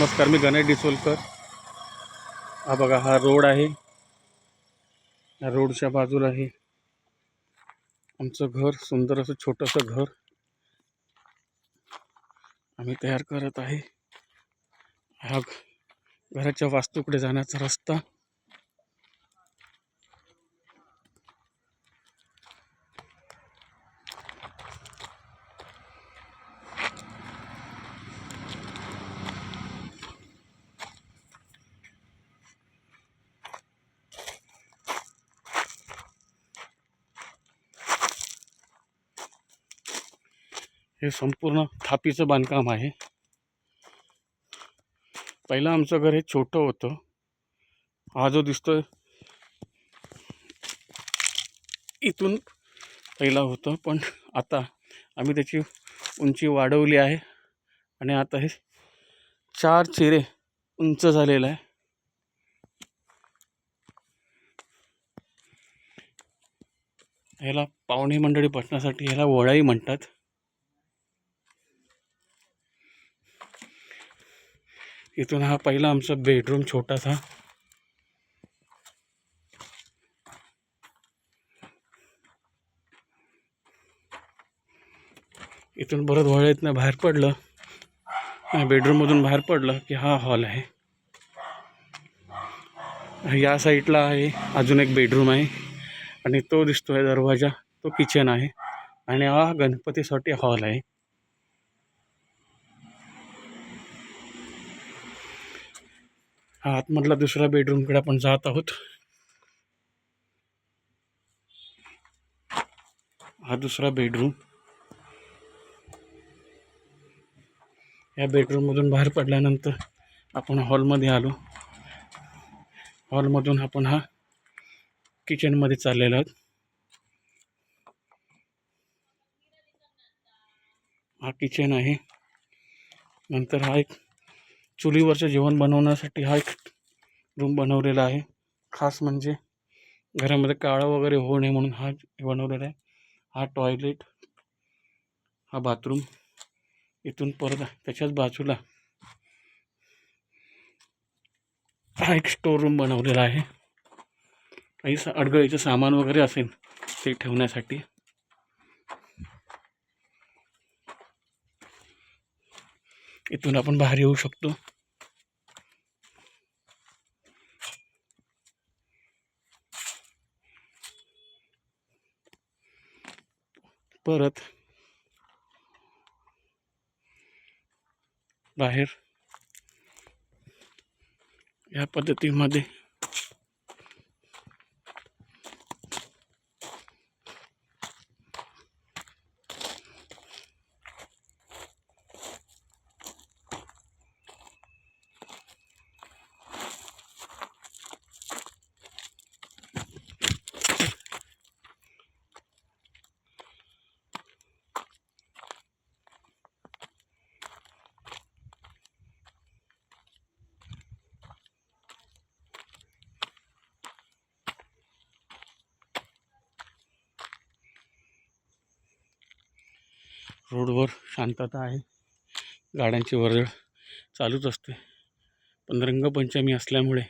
नमस्कार मी गणेश डिसोलकर. हा बघा हा रोड आहे. या रोडच्या बाजूला आहे आमचं घर सुंदर असं छोटंसं घर आम्ही तयार करत आहे. हा घराच्या वास्तूकडे जाण्याचा रस्ता. हे संपूर्ण थापीचं बांधकाम आहे. पहिलं आमचं घर हे छोटं होतं. हा जो दिसतो इथून पहिला होतं पण आता आम्ही त्याची उंची वाढवली आहे आणि आता हे चार चिरे उंच झालेलं आहे. ह्याला पाहुणे मंडळी बसण्यासाठी ह्याला वडाई म्हणतात. इथून हा पहिला आमचा बेडरूम छोटासा. इथून परत वळेतनं बाहेर पडलं. बेडरूममधून बाहेर पडलं की हा हॉल आहे. या साईडला आहे अजून एक बेडरूम आहे. आणि तो दिसतोय दरवाजा तो किचन आहे. आणि हा गणपतीसाठी हॉल आहे. हा आतमधला दुसरा बेडरूमकडे आपण जात आहोत. हा दुसरा बेडरूम. या बेडरूममधून बाहेर पडल्यानंतर आपण हॉलमध्ये आलो. हॉलमधून आपण हा किचनमध्ये चाललेलो आहोत. हा किचन आहे. नंतर हा एक चुलीवरचं जेवण बनवण्यासाठी हा एक रूम बनवलेला आहे. खास म्हणजे घरामध्ये काळं वगैरे होऊ नये म्हणून हा बनवलेला आहे. हा टॉयलेट हा बाथरूम इथून परत त्याच्याच बाजूला हा एक स्टोर रूम बनवलेला आहे. काही सा अडगळीचं सामान वगैरे असेल ते ठेवण्यासाठी. इथून आपण बाहेर येऊ शकतो. परत बाहेर या पद्धतीमध्ये रोडवर शांतता आहे. गाड्यांची वर्दळ चालूच असते. पण रंगपंचमी असल्यामुळे